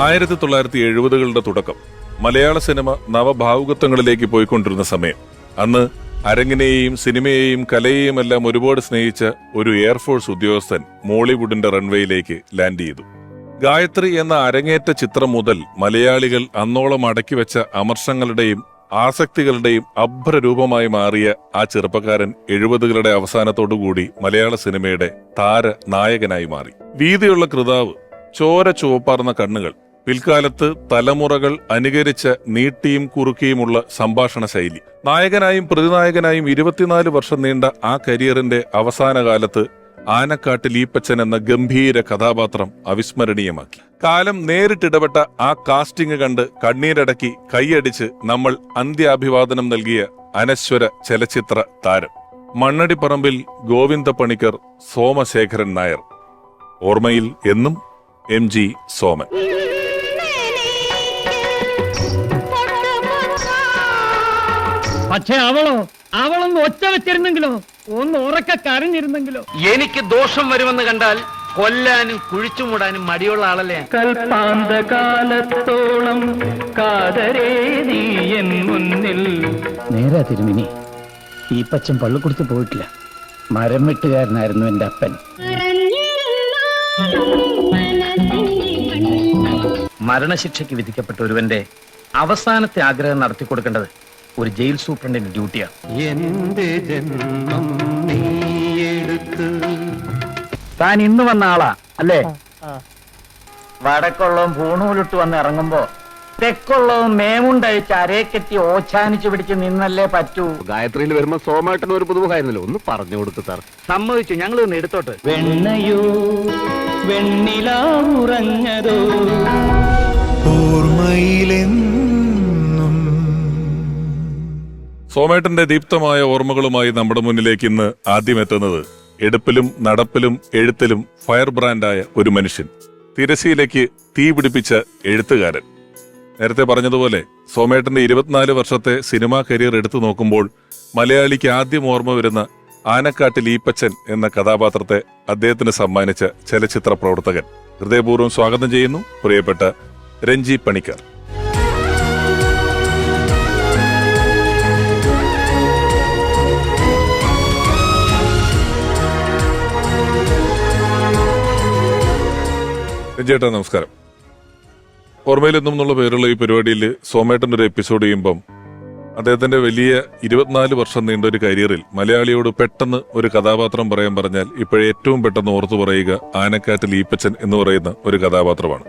ആയിരത്തി തൊള്ളായിരത്തി എഴുപതുകളുടെ തുടക്കം മലയാള സിനിമ നവഭാവുകത്വങ്ങളിലേക്ക് പോയിക്കൊണ്ടിരുന്ന സമയം. അന്ന് അരങ്ങിനെയും സിനിമയെയും കലയെയും എല്ലാം ഒരുപാട് സ്നേഹിച്ച ഒരു എയർഫോഴ്സ് ഉദ്യോഗസ്ഥൻ മോളിവുഡിന്റെ റൺവേയിലേക്ക് ലാൻഡ് ചെയ്തു. ഗായത്രി എന്ന അരങ്ങേറ്റ ചിത്രം മുതൽ മലയാളികൾ അന്നോളം അടക്കി വെച്ച അമർഷങ്ങളുടെയും ആസക്തികളുടെയും അഭ്രരൂപമായി മാറിയ ആ ചെറുപ്പക്കാരൻ എഴുപതുകളുടെ അവസാനത്തോടുകൂടി മലയാള സിനിമയുടെ താര നായകനായി മാറി. വീതിയുള്ള കൃതാവ് ചോര ചുവപ്പാർന്ന കണ്ണുകൾ പിൽക്കാലത്ത് തലമുറകൾ അനുകരിച്ച നീട്ടിയും കുറുക്കിയുമുള്ള സംഭാഷണ ശൈലി. നായകനായും പ്രതിനായകനായും ഇരുപത്തിനാല് വർഷം നീണ്ട ആ കരിയറിന്റെ അവസാന കാലത്ത് ആനക്കാട്ടിൽ ഈപ്പച്ചൻ എന്ന ഗംഭീര കഥാപാത്രം അവിസ്മരണീയമാക്കി. കാലം നേരിട്ടിടപെട്ട ആ കാസ്റ്റിംഗ് കണ്ട് കണ്ണീരടക്കി കൈയടിച്ച് നമ്മൾ അന്ത്യാഭിവാദനം നൽകിയ അനശ്വര ചലച്ചിത്ര താരം. മണ്ണടിപ്പറമ്പിൽ ഗോവിന്ദ പണിക്കർ സോമശേഖരൻ നായർ. ഓർമ്മയിൽ എന്നും എം ജി സോമൻ. പക്ഷെ അവളോ? അവളൊന്ന് ഒച്ച വെച്ചിരുന്നെങ്കിലോ? ഒന്ന് ഉറക്ക കരഞ്ഞിരുന്നെങ്കിലോ? എനിക്ക് ദോഷം വരുമെന്ന് കണ്ടാൽ കൊല്ലാനും കുഴിച്ചു മൂടാനും മടിയുള്ള ആളല്ലേ? കൽപ്പാന്ത കൽപ്പാന്തകാലത്തോളം കാതരേ നീ എൻ മുന്നിൽ. നേരാ തിരുമിനി. ഈ പച്ചൻ പള്ളിക്കുടുത്ത് പോയിട്ടില്ല. മരം വെട്ടുകാരനായിരുന്നു എന്റെ അപ്പൻ. മരണശിക്ഷയ്ക്ക് വിധിക്കപ്പെട്ട ഒരുവന്റെ അവസാനത്തെ ആഗ്രഹം നടത്തി കൊടുക്കേണ്ടത് ഒരു ജയിൽ സൂപ്രണ്ടിന്റെ ഡ്യൂട്ടിയാണ് എന്റെ ജന്മം നീ എടുത്ത്. താൻ ഇന്ന് വന്ന ആളാ അല്ലേ? വടക്കുള്ളവും പൂണൂലിട്ട് വന്ന് ഇറങ്ങുമ്പോ തെക്കുള്ളവും മേമുണ്ടയച്ച് അരേക്കെത്തി ഓച്ചാനിച്ച് പിടിച്ച് നിന്നല്ലേ പറ്റൂ. ഗായത്രിയിൽ വരുമ്പോ സോമാട്ടൻ ഒരു പുതുമുഖായിരുന്നല്ലോ ഒന്ന് പറഞ്ഞു കൊടുത്തു സാർ. സമ്മതിച്ചു ഞങ്ങൾ ഒന്ന് എടുത്തോട്ട്. വെണ്ണയോ വെണ്ണിലാവുറഞ്ഞതോ സോമേട്ടന്റെ ദീപ്തമായ ഓർമ്മകളുമായി നമ്മുടെ മുന്നിലേക്ക് ഇന്ന് ആദ്യം എത്തുന്നത് എടുപ്പിലും നടപ്പിലും എഴുത്തിലും ഫയർ ബ്രാൻഡായ ഒരു മനുഷ്യൻ തിരശീലയ്ക്ക് തീ പിടിപ്പിച്ച എഴുത്തുകാരൻ. നേരത്തെ പറഞ്ഞതുപോലെ സോമേട്ടന്റെ ഇരുപത്തിനാല് വർഷത്തെ സിനിമാ കരിയർ എടുത്തു നോക്കുമ്പോൾ മലയാളിക്ക് ആദ്യം ഓർമ്മ വരുന്ന ആനക്കാട്ടിൽ ഈപ്പച്ചൻ എന്ന കഥാപാത്രത്തെ അദ്ദേഹത്തിന് സമ്മാനിച്ച ചലച്ചിത്ര പ്രവർത്തകൻ. ഹൃദയപൂർവം സ്വാഗതം ചെയ്യുന്നു പ്രിയപ്പെട്ട രഞ്ജി പണിക്കർ. ചേട്ടാ നമസ്കാരം. ഓർമ്മയിലെന്നും എന്നുള്ള പേരുള്ള ഈ പരിപാടിയിൽ സോമേട്ടന്റെ ഒരു എപ്പിസോഡ് ചെയ്യുമ്പം അദ്ദേഹത്തിന്റെ വലിയ ഇരുപത്തിനാല് വർഷം നീണ്ട ഒരു കരിയറിൽ മലയാളിയോട് പെട്ടെന്ന് ഒരു കഥാപാത്രം പറയാൻ പറഞ്ഞാൽ ഇപ്പോഴേ ഏറ്റവും പെട്ടെന്ന് ഓർത്തു പറയുക ആനക്കാട്ടിൽ ഈപ്പച്ചൻ എന്ന് പറയുന്ന ഒരു കഥാപാത്രമാണ്.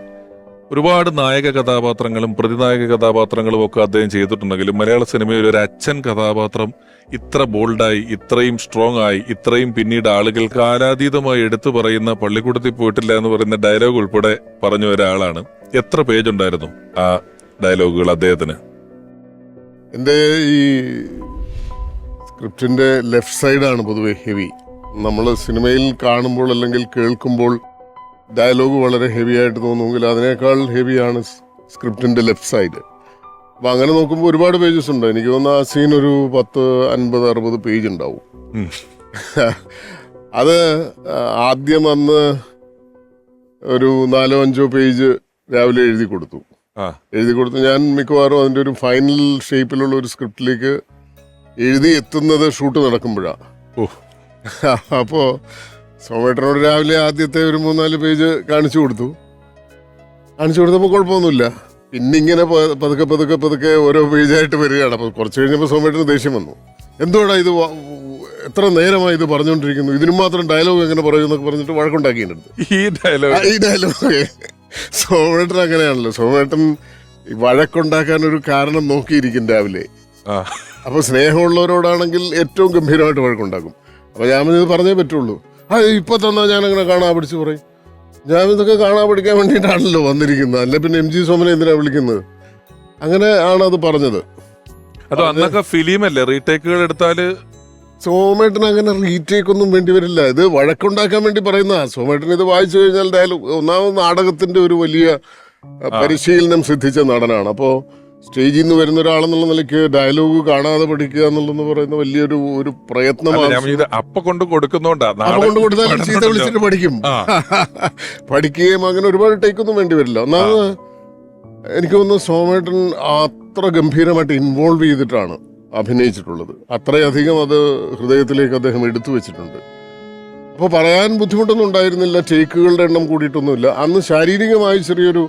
ഒരുപാട് നായക കഥാപാത്രങ്ങളും പ്രതിനായക കഥാപാത്രങ്ങളും ഒക്കെ അദ്ദേഹം ചെയ്തിട്ടുണ്ടെങ്കിലും മലയാള സിനിമയിൽ ഒരു അച്ഛൻ കഥാപാത്രം ഇത്ര ബോൾഡായി ഇത്രയും സ്ട്രോങ് ആയി ഇത്രയും പിന്നീട് ആളുകൾക്ക് ആരാധീതമായി എടുത്തു പറയുന്ന പള്ളിക്കൂടത്തിൽ പോയിട്ടില്ല എന്ന് പറയുന്ന ഡയലോഗ് ഉൾപ്പെടെ പറഞ്ഞ ഒരാളാണ്. എത്ര പേജ് ഉണ്ടായിരുന്നു ആ ഡയലോഗുകൾ അദ്ദേഹത്തിന്? എന്റെ ഈ സ്ക്രിപ്റ്റിന്റെ ലെഫ്റ്റ് സൈഡാണ് പൊതുവെ ഹെവി. നമ്മൾ സിനിമയിൽ കാണുമ്പോൾ അല്ലെങ്കിൽ കേൾക്കുമ്പോൾ ഡയലോഗ് വളരെ ഹെവി ആയിട്ട് തോന്നുമെങ്കിൽ അതിനേക്കാൾ ഹെവിയാണ് സ്ക്രിപ്റ്റിന്റെ ലെഫ്റ്റ് സൈഡ്. അപ്പം അങ്ങനെ നോക്കുമ്പോൾ ഒരുപാട് പേജസ് ഉണ്ട്. എനിക്ക് തോന്നുന്നു ആ സീൻ ഒരു പത്ത് അൻപത് അറുപത് പേജ് ഉണ്ടാവും. അത് ആദ്യം അന്ന് ഒരു നാലോ അഞ്ചോ പേജ് രാവിലെ എഴുതി കൊടുത്തു. എഴുതി കൊടുത്ത്. ഞാൻ മിക്കവാറും അതിന്റെ ഒരു ഫൈനൽ ഷേപ്പിലുള്ള ഒരു സ്ക്രിപ്റ്റിലേക്ക് എഴുതി എത്തുന്നത് ഷൂട്ട് നടക്കുമ്പോഴാണ് ഓ. അപ്പോൾ സോമേട്ടനോട് രാവിലെ ആദ്യത്തെ ഒരു മൂന്നാൽ പേജ് കാണിച്ചു കൊടുത്തു. കാണിച്ചു കൊടുത്തപ്പോൾ കുഴപ്പമൊന്നുമില്ല. പിന്നെ ഇങ്ങനെ പതുക്കെ പതുക്കെ പതുക്കെ ഓരോ പേജായിട്ട് വരികയാണ്. അപ്പോൾ കുറച്ച് കഴിഞ്ഞപ്പോൾ സോമേട്ടന് ദേഷ്യം വന്നു. എന്തുകൊണ്ടാ ഇത് എത്ര നേരമായി ഇത് പറഞ്ഞുകൊണ്ടിരിക്കുന്നു? ഇതിന് മാത്രം ഡയലോഗ് എങ്ങനെ പറയുമെന്നൊക്കെ പറഞ്ഞിട്ട് വഴക്കുണ്ടാക്കി എന്റെ അടുത്ത്. ഈ ഡയലോഗ് ഈ ഡയലോഗ് സോമേട്ടൻ അങ്ങനെയാണല്ലോ. സോമേട്ടൻ വഴക്കുണ്ടാക്കാൻ ഒരു കാരണം നോക്കിയിരിക്കും രാവിലെ. അപ്പൊ സ്നേഹമുള്ളവരോടാണെങ്കിൽ ഏറ്റവും ഗംഭീരമായിട്ട് വഴക്കുണ്ടാക്കും. അപ്പൊ ഞാൻ ഇത് പറഞ്ഞേ പറ്റുള്ളൂ. ആ ഇപ്പൊ തന്നാ ഞാൻ അങ്ങനെ കാണാൻ പിടിച്ച് പറയും. ഞാൻ ഇതൊക്കെ കാണാൻ പഠിക്കാൻ വേണ്ടിയിട്ടാണല്ലോ വന്നിരിക്കുന്നത്. അല്ല പിന്നെ എം ജി സോമനെ എന്തിനാ വിളിക്കുന്നത്? അങ്ങനെ ആണ് അത് പറഞ്ഞത്. അത് അന്നൊക്കെ ഫിലിമല്ലേ റീടേക്കുകൾ എടുത്താൽ? സോമേട്ടൻ അങ്ങനെ റീടേക്ക് ഒന്നും വേണ്ടി വരില്ല. ഇത് വഴക്കുണ്ടാക്കാൻ വേണ്ടി പറയുന്ന സോമേട്ടൻ ഇത് വായിച്ചു കഴിഞ്ഞാൽ ഡയലോഗ് ഒന്നാമത് നാടകത്തിന്റെ ഒരു വലിയ പരിശീലനം സിദ്ധിച്ച നടനാണ്. അപ്പോ സ്റ്റേജിൽ നിന്ന് വരുന്ന ഒരാളെന്നുള്ള നിലയ്ക്ക് ഡയലോഗ് കാണാതെ പഠിക്കുക എന്നുള്ളതെന്ന് പറയുന്ന വലിയൊരു ഒരു പ്രയത്നമാണ്. കൊണ്ട് കൊടുക്കുന്നോണ്ടാ? അപ്പൊ നാളെ കൊണ്ട് കൊടുത്താൽ ചീത്ത വിളിച്ചിട്ട് പഠിക്കും. പഠിക്കുകയും അങ്ങനെ ഒരുപാട് ടേക്ക് ഒന്നും വേണ്ടി വരില്ല. ഒന്നാമത് എനിക്ക് തോന്നുന്നു സോമേട്ടൻ അത്ര ഗംഭീരമായിട്ട് ഇൻവോൾവ് ചെയ്തിട്ടാണ് അഭിനയിച്ചിട്ടുള്ളത്. അത്രയധികം അത് ഹൃദയത്തിലേക്ക് അദ്ദേഹം എടുത്തു വെച്ചിട്ടുണ്ട്. അപ്പോൾ പറയാൻ ബുദ്ധിമുട്ടൊന്നും ഉണ്ടായിരുന്നില്ല. ടേക്കുകളുടെ എണ്ണം കൂടിയിട്ടൊന്നുമില്ല. അന്ന് ശാരീരികമായി ചെറിയൊരു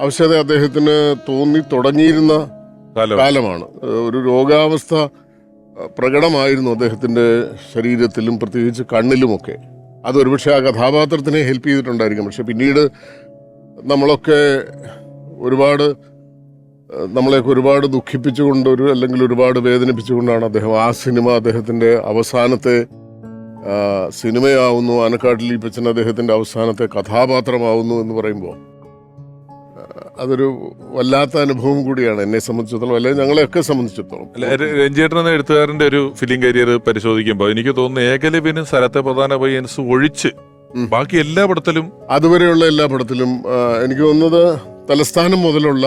അവശത അദ്ദേഹത്തിന് തോന്നി തുടങ്ങിയിരുന്ന കാലമാണ്. ഒരു രോഗാവസ്ഥ പ്രകടമായിരുന്നു അദ്ദേഹത്തിന്റെ ശരീരത്തിലും പ്രത്യേകിച്ച് കണ്ണിലുമൊക്കെ. അത് ഒരുപക്ഷെ ആ കഥാപാത്രത്തിനെ ഹെൽപ്പ് ചെയ്തിട്ടുണ്ടായിരിക്കും. പക്ഷെ പിന്നീട് നമ്മളൊക്കെ ഒരുപാട് നമ്മളെയൊക്കെ ഒരുപാട് ദുഃഖിപ്പിച്ചുകൊണ്ട് ഒരു അല്ലെങ്കിൽ ഒരുപാട് വേദനിപ്പിച്ചുകൊണ്ടാണ് അദ്ദേഹം ആ സിനിമ അദ്ദേഹത്തിന്റെ അവസാനത്തെ സിനിമയാവുന്നു. ആനക്കാട്ടിൽ ഈപ്പച്ചൻ അദ്ദേഹത്തിന്റെ അവസാനത്തെ കഥാപാത്രമാവുന്നു എന്ന് പറയുമ്പോൾ അതൊരു വല്ലാത്ത അനുഭവം കൂടിയാണ് എന്നെ സംബന്ധിച്ചിടത്തോളം അല്ലെങ്കിൽ ഞങ്ങളെയൊക്കെ സംബന്ധിച്ചിടത്തോളം. രഞ്ജേട്ടൻ എന്ന എഴുത്തുകാരന്റെ ഒരു ഫിലിം കരിയർ പരിശോധിക്കുമ്പോൾ എനിക്ക് തോന്നുന്നു ഏകലവ്യനും സ്ഥലത്തെ പ്രധാന പയ്യൻസ് ഒഴിച്ച് ബാക്കി എല്ലാ പടത്തിലും അതുവരെയുള്ള എല്ലാ പടത്തിലും എനിക്ക് തോന്നുന്നത് തലസ്ഥാനം മുതലുള്ള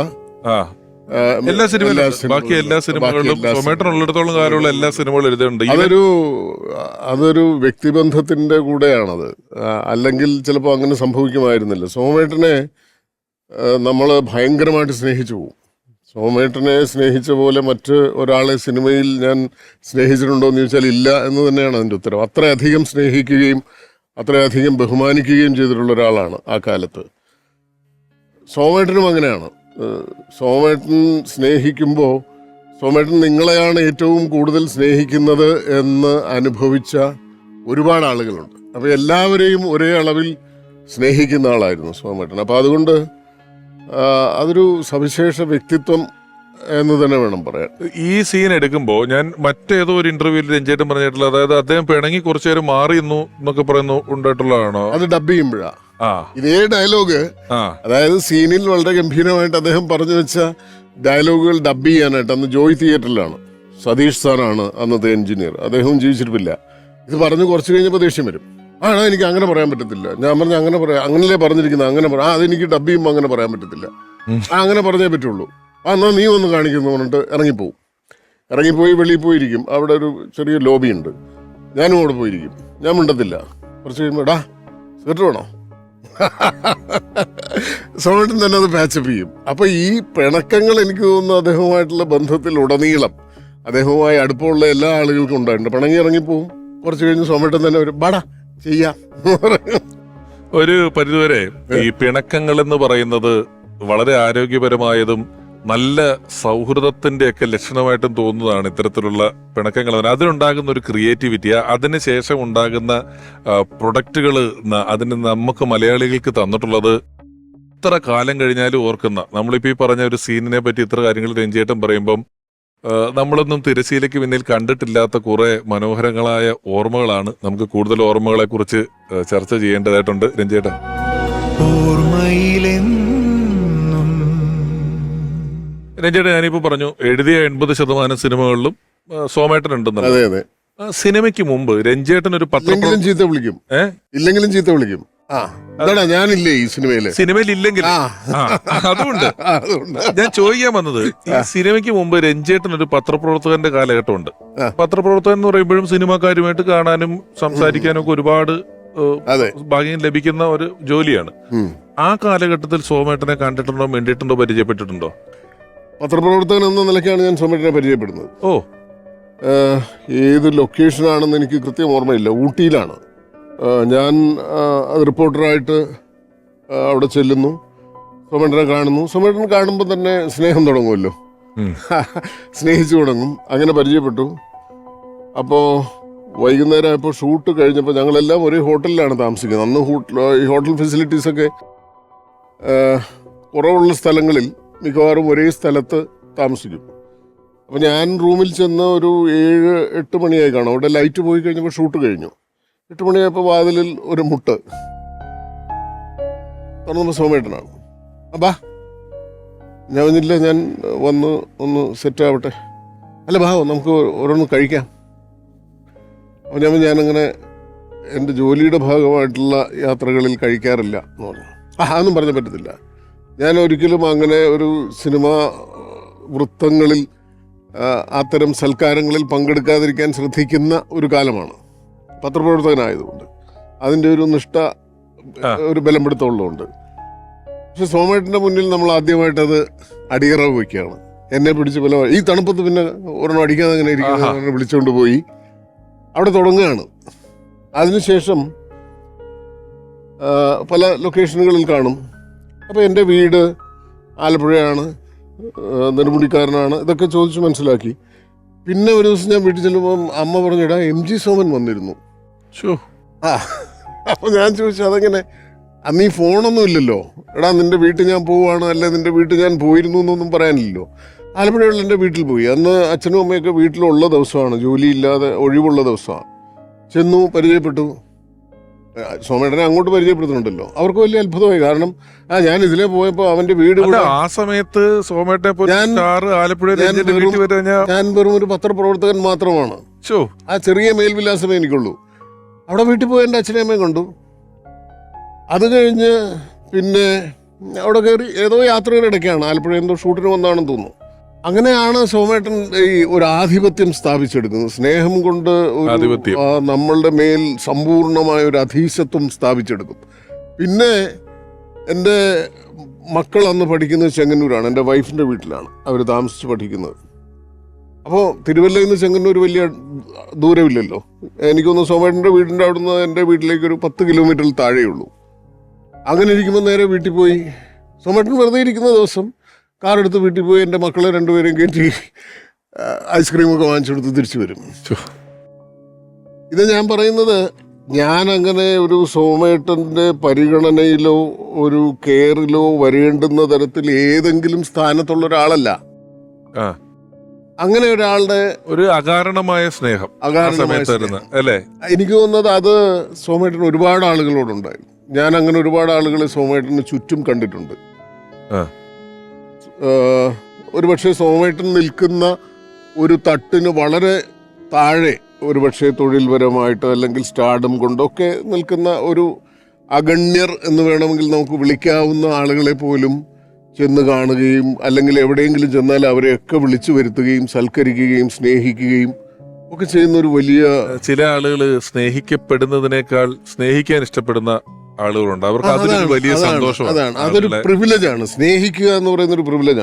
എല്ലാ സിനിമയിലും ബാക്കി എല്ലാ സിനിമകളും സിനിമകളിലും ഉള്ളിടത്തോളം കാലമുള്ള എല്ലാ സിനിമകളും എഴുതുന്നുണ്ട് അതൊരു അതൊരു വ്യക്തിബന്ധത്തിന്റെ കൂടെയാണത്. അല്ലെങ്കിൽ ചിലപ്പോ അങ്ങനെ സംഭവിക്കുമായിരുന്നില്ല. സോമേട്ടനെ നമ്മൾ ഭയങ്കരമായിട്ട് സ്നേഹിച്ചു പോകും സോമേട്ടനെ സ്നേഹിച്ച പോലെ മറ്റ് ഒരാളെ സിനിമയിൽ ഞാൻ സ്നേഹിച്ചിട്ടുണ്ടോ എന്ന് ചോദിച്ചാൽ ഇല്ല എന്ന് തന്നെയാണ് അതിന്റെ ഉത്തരം. അത്രയധികം സ്നേഹിക്കുകയും അത്രയധികം ബഹുമാനിക്കുകയും ചെയ്തിട്ടുള്ള ഒരാളാണ് ആ കാലത്ത്. സോമേട്ടനും അങ്ങനെയാണ്. സോമേട്ടൻ സ്നേഹിക്കുമ്പോൾ സോമേട്ടൻ നിങ്ങളെയാണ് ഏറ്റവും കൂടുതൽ സ്നേഹിക്കുന്നത് എന്ന് അനുഭവിച്ച ഒരുപാട് ആളുകളുണ്ട്. അപ്പോൾ എല്ലാവരെയും ഒരേ അളവിൽ സ്നേഹിക്കുന്ന ആളായിരുന്നു സോമേട്ടൻ അപ്പോൾ അതുകൊണ്ട് അതൊരു സവിശേഷ വ്യക്തിത്വം എന്ന് തന്നെ വേണം പറയാൻ. ഈ സീൻ എടുക്കുമ്പോൾ ഞാൻ മറ്റേതോ ഒരു ഇന്റർവ്യൂവിൽ രഞ്ജേട്ടൻ പറഞ്ഞിട്ടുള്ള അതായത് അദ്ദേഹം പിണങ്ങി കുറച്ചു നേരം മാറിയിരുന്നു എന്നൊക്കെ പറയുന്നു ഉണ്ടായിട്ടുള്ളതാണോ? അത് ഡബ് ചെയ്യുമ്പോഴാ. ഇതേ ഡയലോഗ് അതായത് സീനിൽ വളരെ ഗംഭീരമായിട്ട് അദ്ദേഹം പറഞ്ഞു വെച്ച ഡയലോഗുകൾ ഡബ് ചെയ്യാനായിട്ട് അന്ന് ജോയ് തിയേറ്ററിലാണ് സതീഷ് സാറാണ് അന്നത്തെ എഞ്ചിനീയർ അദ്ദേഹവും ജീവിച്ചിട്ടില്ല ഇത് പറഞ്ഞു കുറച്ച് കഴിഞ്ഞപ്പോൾ ദേഷ്യം വരും. ആണോ? എനിക്ക് അങ്ങനെ പറയാൻ പറ്റത്തില്ല. ഞാൻ പറഞ്ഞ അങ്ങനെ പറയാം അങ്ങനല്ലേ പറഞ്ഞിരിക്കുന്നത്. അങ്ങനെ പറയാം ആ അതെനിക്ക് ഡബ് ചെയ്യുമ്പോൾ അങ്ങനെ പറയാൻ പറ്റത്തില്ല. ആ അങ്ങനെ പറഞ്ഞേ പറ്റുള്ളൂ. ആ എന്നാ നീ ഒന്ന് കാണിക്കുന്നു പറഞ്ഞിട്ട് ഇറങ്ങിപ്പോവും. ഇറങ്ങിപ്പോയി വെളിയിൽ പോയിരിക്കും. അവിടെ ഒരു ചെറിയ ലോബി ഉണ്ട്. ഞാനും അവിടെ പോയിരിക്കും. ഞാൻ മിണ്ടത്തില്ല. കുറച്ച് കഴിയുമ്പോൾ എടാ സിഗരറ്റ് വേണോ? സോമേട്ടൻ തന്നെ അത് പാച്ചപ്പ് ചെയ്യും. അപ്പൊ ഈ പിണക്കങ്ങൾ എനിക്ക് തോന്നുന്നു അദ്ദേഹവുമായിട്ടുള്ള ബന്ധത്തിൽ ഉടനീളം അദ്ദേഹവുമായി അടുപ്പമുള്ള എല്ലാ ആളുകൾക്കും ഉണ്ടായിട്ടുണ്ട്. പിണങ്ങി ഇറങ്ങിപ്പോവും. കുറച്ച് കഴിഞ്ഞ് സോമേട്ടൻ തന്നെ ഒരു ബാടാ ചെയ്യാം ഒരു പരിധിവരെ ഈ പിണക്കങ്ങൾ എന്ന് പറയുന്നത് വളരെ ആരോഗ്യപരമായതും നല്ല സൗഹൃദത്തിന്റെ ഒക്കെ ലക്ഷണമായിട്ടും തോന്നുന്നതാണ് ഇത്തരത്തിലുള്ള പിണക്കങ്ങൾ. അതിനുണ്ടാകുന്ന ഒരു ക്രിയേറ്റിവിറ്റി അതിനുശേഷം ഉണ്ടാകുന്ന പ്രൊഡക്റ്റുകൾ അതിന് നമുക്ക് മലയാളികൾക്ക് തന്നിട്ടുള്ളത് ഇത്ര കാലം കഴിഞ്ഞാലും ഓർക്കുന്ന നമ്മളിപ്പോ ഈ പറഞ്ഞ ഒരു സീനിനെ പറ്റി ഇത്ര കാര്യങ്ങൾ രഞ്ജിയേട്ടൻ പറയുമ്പം നമ്മളൊന്നും തിരശ്ശീലയ്ക്ക് പിന്നിൽ കണ്ടിട്ടില്ലാത്ത കുറെ മനോഹരങ്ങളായ ഓർമ്മകളാണ് നമുക്ക് കൂടുതൽ ഓർമ്മകളെ കുറിച്ച് ചർച്ച ചെയ്യേണ്ടതായിട്ടുണ്ട്. രഞ്ജേട്ട രഞ്ജേട്ട ഞാനിപ്പോ പറഞ്ഞു എഴുതിയ എൺപത് ശതമാനം സിനിമകളിലും സോമേട്ടൻ അതെ. സിനിമയ്ക്ക് മുമ്പ് രഞ്ജേട്ടൻ ഒരു പത്രം ഇല്ലെങ്കിലും ചീത്ത വിളിക്കും. ഏ? ഇല്ലെങ്കിലും ചീത്ത വിളിക്കും. ആ. ഞാനില്ലേ ഈ സിനിമയിൽ? സിനിമയിൽ ഇല്ലെങ്കിൽ ആ. അതുകൊണ്ട് ആ, അതുകൊണ്ട് ഞാൻ ചോദിക്കാൻ വന്നത് ഈ സിനിമയ്ക്ക് മുമ്പ് രഞ്ജേട്ടൻ ഒരു പത്രപ്രവർത്തകന്റെ കാലഘട്ടമുണ്ട്. ആ. പത്രപ്രവർത്തകൻ എന്ന് പറയുമ്പോഴും സിനിമാക്കാരുമായിട്ട് കാണാനും സംസാരിക്കാനും ഒക്കെ ഒരുപാട് ഏഹ്, അതെ. ഭാഗ്യം ലഭിക്കുന്ന ഒരു ജോലിയാണ്. ഉം. ആ കാലഘട്ടത്തിൽ സോമേട്ടനെ കണ്ടിട്ടുണ്ടോ മിണ്ടിയിട്ടുണ്ടോ പരിചയപ്പെട്ടിട്ടുണ്ടോ? പത്രപ്രവർത്തകൻ എന്ന നിലയ്ക്കാണ് ഞാൻ സോമേട്ടനെ പരിചയപ്പെടുന്നത്. ഓ. ഏഹ് ഏത് ലൊക്കേഷനാണെന്ന് എനിക്ക് കൃത്യം ഓർമ്മയില്ല. ഊട്ടിയിലാണ്. ഞാൻ റിപ്പോർട്ടറായിട്ട് അവിടെ ചെല്ലുന്നു. സോമേട്ടനെ കാണുന്നു. സോമേട്ടൻ കാണുമ്പോൾ തന്നെ സ്നേഹം തുടങ്ങുമല്ലോ. സ്നേഹിച്ചു തുടങ്ങും. അങ്ങനെ പരിചയപ്പെട്ടു. അപ്പോൾ വൈകുന്നേരം ആയപ്പോൾ ഷൂട്ട് കഴിഞ്ഞപ്പോൾ ഞങ്ങളെല്ലാം ഒരേ ഹോട്ടലിലാണ് താമസിക്കുന്നത്. അന്ന് ഹോട്ടൽ ഈ ഹോട്ടൽ ഫെസിലിറ്റീസൊക്കെ കുറവുള്ള സ്ഥലങ്ങളിൽ മിക്കവാറും ഒരേ സ്ഥലത്ത് താമസിക്കും. അപ്പോൾ ഞാൻ റൂമിൽ ചെന്ന് ഒരു ഏഴ് എട്ട് മണിയായി കാണും. അവിടെ ലൈറ്റ് പോയി കഴിഞ്ഞപ്പോൾ ഷൂട്ട് കഴിഞ്ഞു. എട്ട് മണിയായപ്പോൾ വാതിലിൽ ഒരു മുട്ട്. തുറന്നപ്പോൾ സോമേട്ടനാണ് അപ്പാ ഞാൻ വന്നില്ല ഞാൻ വന്ന് ഒന്ന് സെറ്റ് ആവട്ടെ. അല്ല ബാ നമുക്ക് ഓരോന്ന് കഴിക്കാം. അപ്പോൾ ഞാൻ ഞാനങ്ങനെ എന്റെ ജോലിയുടെ ഭാഗമായിട്ടുള്ള യാത്രകളിൽ കഴിക്കാറില്ല എന്ന് പറഞ്ഞു. ആ അതൊന്നും പറഞ്ഞ പറ്റത്തില്ല. ഞാൻ ഒരിക്കലും അങ്ങനെ ഒരു സിനിമ വൃത്തങ്ങളിൽ അത്തരം സൽക്കാരങ്ങളിൽ പങ്കെടുക്കാതിരിക്കാൻ ശ്രദ്ധിക്കുന്ന ഒരു കാലമാണ്. പത്രപ്രവർത്തകനായതുകൊണ്ട്. അതിന്റെ ഒരു നിഷ്ഠ ഒരു ബലം പിടുത്തമുള്ളതുകൊണ്ട് പക്ഷെ സോമേട്ടിന്റെ മുന്നിൽ നമ്മൾ ആദ്യമായിട്ടത് അടിയറവ് വയ്ക്കുകയാണ് എന്നെ പിടിച്ച് പല ഈ തണുപ്പത്ത് പിന്നെ ഒരെണ്ണം അടിക്കാതെ അങ്ങനെ ഇരിക്കുന്ന വിളിച്ചുകൊണ്ട് പോയി. അവിടെ തുടങ്ങുകയാണ്. അതിനുശേഷം പല ലൊക്കേഷനുകളിൽ കാണും. അപ്പോൾ എന്റെ വീട് ആലപ്പുഴയാണ്. നെടുമുടിക്കാരനാണ്. ഇതൊക്കെ ചോദിച്ച് മനസ്സിലാക്കി. പിന്നെ ഒരു ദിവസം ഞാൻ വീട്ടിൽ ചെല്ലുമ്പോൾ അമ്മ പറഞ്ഞിടാ എം. ജി. സോമൻ വന്നിരുന്നു. ഷോ ആ അപ്പോൾ ഞാൻ ചോദിച്ചു അതെങ്ങനെ? ഈ ഫോണൊന്നും ഇല്ലല്ലോ. എടാ നിന്റെ വീട്ടിൽ ഞാൻ പോവാണ് അല്ലെ? നിന്റെ വീട്ടിൽ ഞാൻ പോയിരുന്നു എന്നൊന്നും പറയാനില്ലല്ലോ. ആലപ്പുഴയുള്ള എന്റെ വീട്ടിൽ പോയി. അന്ന് അച്ഛനും അമ്മയൊക്കെ വീട്ടിലുള്ള ദിവസമാണ്. ജോലിയില്ലാതെ ഒഴിവുള്ള ദിവസമാണ്. ചെന്നു പരിചയപ്പെട്ടു. സോമേട്ടനെ അങ്ങോട്ട് പരിചയപ്പെടുത്തുന്നുണ്ടല്ലോ. അവർക്ക് വലിയ അത്ഭുതമായി. കാരണം ആ ഞാൻ ഇതിലെ പോയപ്പോ അവന്റെ വീട് ആ സമയത്ത് സോമേട്ടനെ ഞാൻ- വെറും- ഒരു പത്രപ്രവർത്തകൻ മാത്രമാണ്. ആ ചെറിയ മേൽവിലാസമേ എനിക്കുള്ളൂ. അവിടെ വീട്ടിൽ പോയി എന്റെ അച്ഛനെയമ്മയും കണ്ടു. അത് കഴിഞ്ഞ് പിന്നെ അവിടെ കയറി ഏതോ യാത്രയുടെ ഇടയ്ക്കാണ്. ആലപ്പുഴ എന്തോ ഷൂട്ടിന് വന്നാണെന്ന് തോന്നുന്നു. അങ്ങനെയാണ് സോമേട്ടൻ ഈ ഒരു ആധിപത്യം സ്ഥാപിച്ചെടുക്കുന്നത്. സ്നേഹം കൊണ്ട് ഒരു, ആധിപത്യം. നമ്മളുടെ മേൽ സമ്പൂർണമായ ഒരു അധീശത്വം സ്ഥാപിച്ചെടുക്കും. പിന്നെ എന്റെ മക്കൾ അന്ന് പഠിക്കുന്നത് ചെങ്ങന്നൂരാണ്. എന്റെ വൈഫിന്റെ വീട്ടിലാണ്. അവർ താമസിച്ച് പഠിക്കുന്നത്. അപ്പോൾ തിരുവല്ലയിൽ നിന്ന് ചെങ്ങന്നൂർ വലിയ ദൂരമില്ലല്ലോ. എനിക്കൊന്ന് സോമേട്ടന്റെ വീടിന്റെ അവിടുന്ന് എന്റെ വീട്ടിലേക്ക് ഒരു പത്ത് കിലോമീറ്ററിൽ താഴെയുള്ളൂ. അങ്ങനെ ഇരിക്കുമ്പോൾ നേരെ വീട്ടിൽ പോയി. സോമേട്ടൻ വെറുതെ ഇരിക്കുന്ന ദിവസം കാർ എടുത്ത് വീട്ടിൽ പോയി എന്റെ മക്കളെ രണ്ടുപേരും കയറ്റി ഐസ്ക്രീമൊക്കെ വാങ്ങിച്ചു കൊടുത്ത് തിരിച്ചു വരും. ഇത് ഞാൻ പറയുന്നത് ഞാൻ അങ്ങനെ ഒരു സോമേട്ടന്റെ പരിഗണനയിലോ ഒരു കെയറിലോ വരേണ്ടുന്ന തരത്തിൽ ഏതെങ്കിലും സ്ഥാനത്തുള്ള ഒരാളല്ല. അങ്ങനെ ഒരാളുടെ ഒരു അകാരണമായ സ്നേഹം അല്ലേ? എനിക്ക് തോന്നുന്നത് അത് സോമേട്ടൻ ഒരുപാട് ആളുകളോടുണ്ടായിരുന്നു ഞാൻ അങ്ങനെ ഒരുപാട് ആളുകളെ സോമേട്ടന് ചുറ്റും കണ്ടിട്ടുണ്ട്. ഒരുപക്ഷെ സോമേട്ടൻ നിൽക്കുന്ന ഒരു തട്ടിന് വളരെ താഴെ ഒരുപക്ഷെ തൊഴിൽപരമായിട്ട് അല്ലെങ്കിൽ സ്റ്റാർഡും കൊണ്ടൊക്കെ നിൽക്കുന്ന ഒരു അഗണ്യർ എന്ന് വേണമെങ്കിൽ നമുക്ക് വിളിക്കാവുന്ന ആളുകളെ പോലും ചെന്ന് കാണുകയും അല്ലെങ്കിൽ എവിടെയെങ്കിലും ചെന്നാൽ അവരെയൊക്കെ വിളിച്ചു വരുത്തുകയും സൽക്കരിക്കുകയും സ്നേഹിക്കുകയും ഒക്കെ ചെയ്യുന്ന ഒരു വലിയ ചില ആളുകൾ സ്നേഹിക്കപ്പെടുന്നതിനേക്കാൾ സ്നേഹിക്കാൻ ഇഷ്ടപ്പെടുന്ന ആളുകളുണ്ട്. അവർക്ക് അതൊരു വലിയ സന്തോഷം സന്തോഷമാണ്. അതാണ്. അതൊരു പ്രിവിലേജ് ആണ്. സ്നേഹിക്കുക എന്ന് പറയുന്ന ഒരു പ്രിവിലേജ് ആണ്.